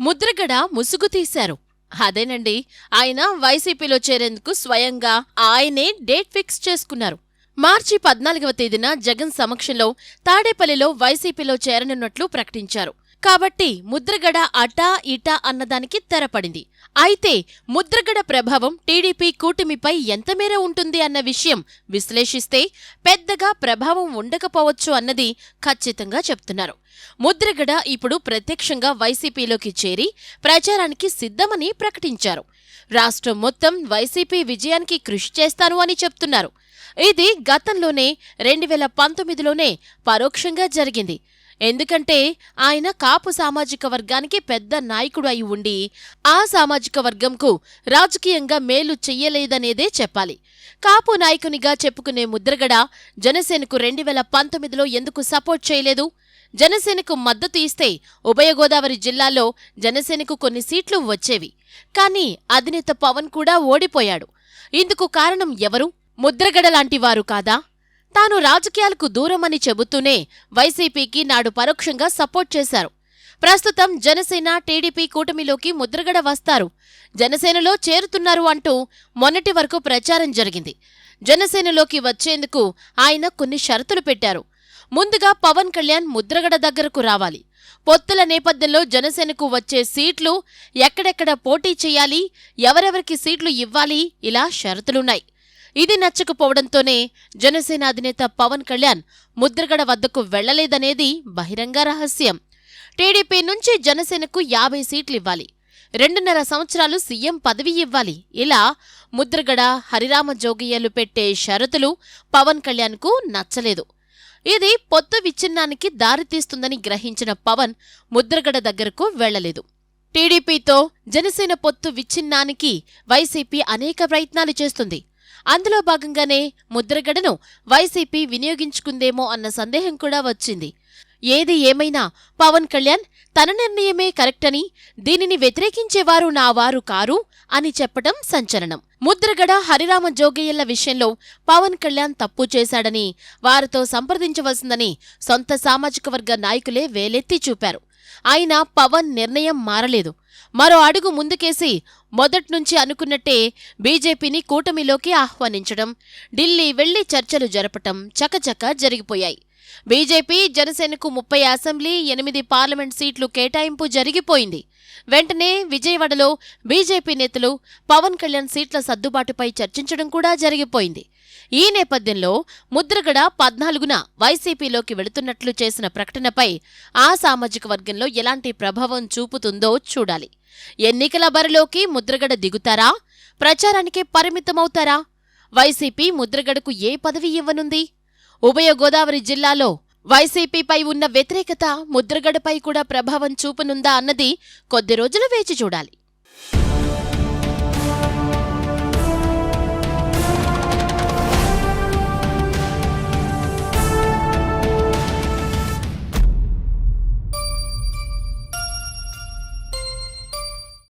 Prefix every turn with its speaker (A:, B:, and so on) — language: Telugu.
A: ముద్రగడ ముసుగు తీశారు. అదేనండి ఆయన వైసీపీలో చేరేందుకు స్వయంగా ఆయనే డేట్ ఫిక్స్ చేసుకున్నారు. మార్చి పద్నాలుగవ తేదీన జగన్ సమక్షంలో తాడేపల్లిలో వైసీపీలో చేరనున్నట్లు ప్రకటించారు. కాబట్టి ముద్రగడ అటా ఇటా అన్నదానికి తెరపడింది. అయితే ముద్రగడ ప్రభావం టీడీపీ కూటమిపై ఎంతమేర ఉంటుంది అన్న విషయం విశ్లేషిస్తే పెద్దగా ప్రభావం ఉండకపోవచ్చు అన్నది ఖచ్చితంగా చెప్తున్నారు. ముద్రగడ ఇప్పుడు ప్రత్యక్షంగా వైసీపీలోకి చేరి ప్రచారానికి సిద్ధమని ప్రకటించారు. రాష్ట్రం మొత్తం వైసీపీ విజయానికి కృషి చేస్తాను అని చెప్తున్నారు. ఇది గతంలోనే రెండు వేల పంతొమ్మిదిలోనే పరోక్షంగా జరిగింది. ఎందుకంటే ఆయన కాపు సామాజిక వర్గానికి పెద్ద నాయకుడు అయి ఉండి ఆ సామాజిక వర్గంకు రాజకీయంగా మేలు చెయ్యలేదనేదే చెప్పాలి. కాపు నాయకునిగా చెప్పుకునే ముద్రగడ జనసేనకు రెండు వేల పంతొమ్మిదిలో ఎందుకు సపోర్ట్ చేయలేదు? జనసేనకు మద్దతు ఇస్తే ఉభయ గోదావరి జిల్లాలో జనసేనకు కొన్ని సీట్లు వచ్చేవి. కానీ అధినేత పవన్ కూడా ఓడిపోయాడు. ఇందుకు కారణం ఎవరు? ముద్రగడ లాంటి వారు కాదా? తాను రాజకీయాలకు దూరమని చెబుతూనే వైసీపీకి నాడు పరోక్షంగా సపోర్ట్ చేశారు. ప్రస్తుతం జనసేన టీడీపీ కూటమిలోకి ముద్రగడ వస్తారు. జనసేనలో చేరుతున్నారు అంటూ మొన్నటి వరకు ప్రచారం జరిగింది. జనసేనలోకి వచ్చేందుకు ఆయన కొన్ని షరతులు పెట్టారు. ముందుగా పవన్ కళ్యాణ్ ముద్రగడ దగ్గరకు రావాలి. పొత్తుల నేపథ్యంలో జనసేనకు వచ్చే సీట్లు ఎక్కడెక్కడ పోటీ చేయాలి ఎవరెవరికి సీట్లు ఇవ్వాలి ఇలా షరతులున్నాయి. ఇది నచ్చకపోవడంతోనే జనసేన అధినేత పవన్ కళ్యాణ్ ముద్రగడ వద్దకు వెళ్ళలేదనేది బహిరంగ రహస్యం. టీడీపీ నుంచి జనసేనకు యాభై సీట్లు ఇవ్వాలి. రెండున్నర సంవత్సరాలు సీఎం పదవి ఇవ్వాలి. ఇలా ముద్రగడ హరిరామ జోగియ్యలు పెట్టే షరతులు పవన్ కళ్యాణ్కు నచ్చలేదు. ఇది పొత్తు విచ్ఛిన్నానికి దారితీస్తుందని గ్రహించిన పవన్ ముద్రగడ దగ్గరకు వెళ్ళలేదు టీడీపీతో జనసేన పొత్తు విచ్ఛిన్నానికి వైసీపీ అనేక ప్రయత్నాలు చేస్తుంది. అందులో భాగంగానే ముద్రగడను వైసీపీ వినియోగించుకుందేమో అన్న సందేహం కూడా వచ్చింది. ఏది ఏమైనా పవన్ కళ్యాణ్ తన నిర్ణయమే కరెక్టని దీనిని వ్యతిరేకించేవారు నా వారు కారు అని చెప్పటం సంచలనం. ముద్రగడ హరిరామ జోగయ్యల విషయంలో పవన్ కళ్యాణ్ తప్పు చేశాడని వారితో సంప్రదించవలసిందని సొంత సామాజిక వర్గ నాయకులే వేలెత్తి చూపారు. అయినా పవన్ నిర్ణయం మారలేదు. మరో అడుగు ముందుకేసి మొదట్నుంచి అనుకున్నట్టే బీజేపీని కూటమిలోకి ఆహ్వానించడం ఢిల్లీ వెళ్ళి చర్చలు జరపటం చకచక జరిగిపోయాయి. బీజేపీ జనసేనకు ముప్పై అసెంబ్లీ ఎనిమిది పార్లమెంట్ సీట్లు కేటాయింపు జరిగిపోయింది. వెంటనే విజయవాడలో బీజేపీ నేతలు పవన్ కళ్యాణ్ సీట్ల సర్దుబాటుపై చర్చించడం కూడా జరిగిపోయింది. ఈ నేపథ్యంలో ముద్రగడ పద్నాలుగున వైసీపీలోకి వెళుతున్నట్లు చేసిన ప్రకటనపై ఆ సామాజిక వర్గంలో ఎలాంటి ప్రభావం చూపుతుందో చూడాలి. ఎన్నికల బరిలోకి ముద్రగడ దిగుతారా? ప్రచారానికే పరిమితమవుతారా? వైసీపీ ముద్రగడకు ఏ పదవి ఇవ్వనుంది? ఉభయ గోదావరి జిల్లాలో వైసీపీపై ఉన్న వ్యతిరేకత ముద్రగడపై కూడా ప్రభావం చూపనుందా అన్నది కొద్ది రోజులు వేచి చూడాలి.